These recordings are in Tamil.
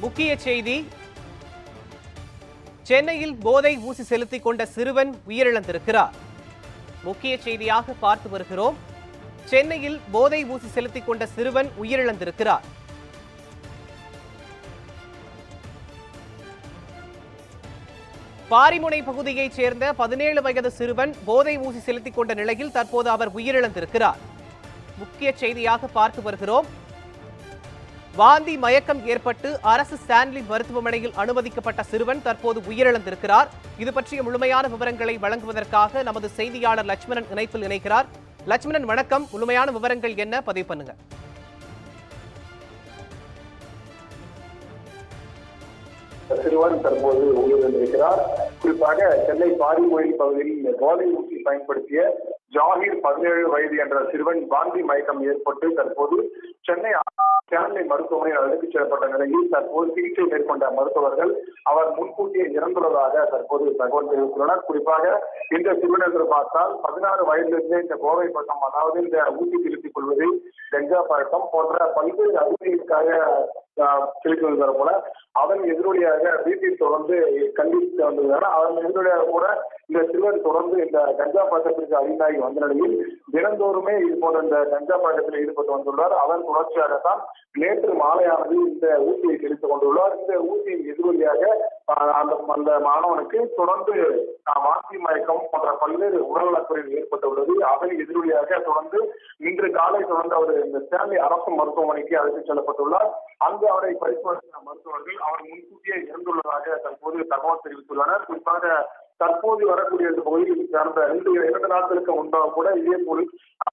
முக்கிய செய்தி. சென்னையில் போதை ஊசி செலுத்திக் கொண்ட சிறுவன் உயிரிழந்திருக்கிறார். முக்கிய செய்தியாக பார்த்து வருகிறோம். சென்னையில் போதை ஊசி செலுத்திக் கொண்ட சிறுவன் உயிரிழந்திருக்கிறார். பாரிமுனை பகுதியைச் சேர்ந்த பதினேழு வயது சிறுவன் போதை ஊசி செலுத்திக் கொண்ட நிலையில் தற்போது அவர் உயிரிழந்திருக்கிறார். முக்கிய செய்தியாக பார்த்து வருகிறோம். வாந்தி மயக்கம் ஏற்பட்டு அரசு ஸ்டான்லி மருத்துவமனையில் அனுமதிக்கப்பட்ட சிறுவன் தற்போது உயிரிழந்திருக்கிறார். இது பற்றிய முழுமையான விவரங்களை வழங்குவதற்காக நமது செய்தியாளர் லட்சுமணன் இணைப்பில் இணைக்கிறார் லட்சுமணன் வணக்கம். முழுமையான விவரங்கள் என்ன? பதிவு பண்ணுங்க. சிறுவன் தற்போது உயிரிழந்திருக்கிறார். குறிப்பாக சென்னை பாரிமொழி பகுதியில் போதை ஊசி பயன்படுத்திய ஜாகிர் பதினேழு வயது என்ற சிறுவன் பாந்தி மயக்கம் ஏற்பட்டு தற்போது சென்னை சேனலை மருத்துவமனையில் அழைத்துச் செல்லப்பட்ட நிலையில் தற்போது சிகிச்சை மேற்கொண்ட மருத்துவர்கள் அவர் முன்கூட்டியே இறந்துள்ளதாக தற்போது தகவல் தெரிவித்துள்ளனர். குறிப்பாக இந்த சிறுவன் என்று பார்த்தால் பதினாறு வயதிலிருந்தே இந்த கோவை பக்கம் அதாவது இந்த ஊசி செலுத்திக் கொள்வது கஞ்சா பழக்கம் போன்ற பல்வேறு அறிவியலுக்காக செலுத்தி வந்தார் போல. அதன் எதிரொலியாக வீட்டில் தொடர்ந்து கண்டித்து வந்ததால் அதன் எதிரொலியாக கூட இந்த சிறுவன் தொடர்ந்து இந்த கஞ்சா பழக்கத்திற்கு அடிமையாகி வந்த நிலையில் தினந்தோறுமே இது போன்ற இந்த கஞ்சா பழக்கத்தில் ஈடுபட்டு வந்துள்ளார். அதன் தொடர்ச்சியாகத்தான் நேற்று மாலையானது இந்த ஊசியை செலுத்திக் கொண்டுள்ளார். இந்த ஊசியின் எதிரொலியாக அந்த அந்த மாணவனுக்கு தொடர்ந்து ஆஹ், வாந்தி மயக்கம் போன்ற பல்வேறு உடல்நலக்குறைவு ஏற்பட்டுள்ளது. அதன் எதிரொலியாக தொடர்ந்து இன்று காலை தொடர்ந்து அவர் இந்த ஸ்டான்லி அரசு மருத்துவமனைக்கு அழைத்துச் செல்லப்பட்டுள்ளார். அங்கு அவரை பரிசோதித்த மருத்துவர்கள் அவர் முன்கூட்டியே இறந்துள்ளதாக தற்போது தகவல் தெரிவித்துள்ளனர். குறிப்பாக தற்போது வரக்கூடிய இந்த பகுதியில் சார்ந்த ரெண்டு இரண்டு நாட்களுக்கு முன்பாக கூட இதே போல்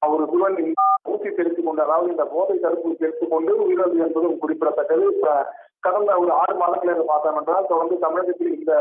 ஒரு சிவன் ஊசி தெரிவித்துக் கொண்டு அதாவது இந்த போதை தடுப்பூசி தெரிவித்துக் கொண்டு உயிரிழந்தது என்பதும் குறிப்பிடத்தக்கது. கடந்த ஒரு ஆறு மாதங்கள் என்று பார்த்தோம் என்றால் தொடர்ந்து தமிழகத்தில் இந்த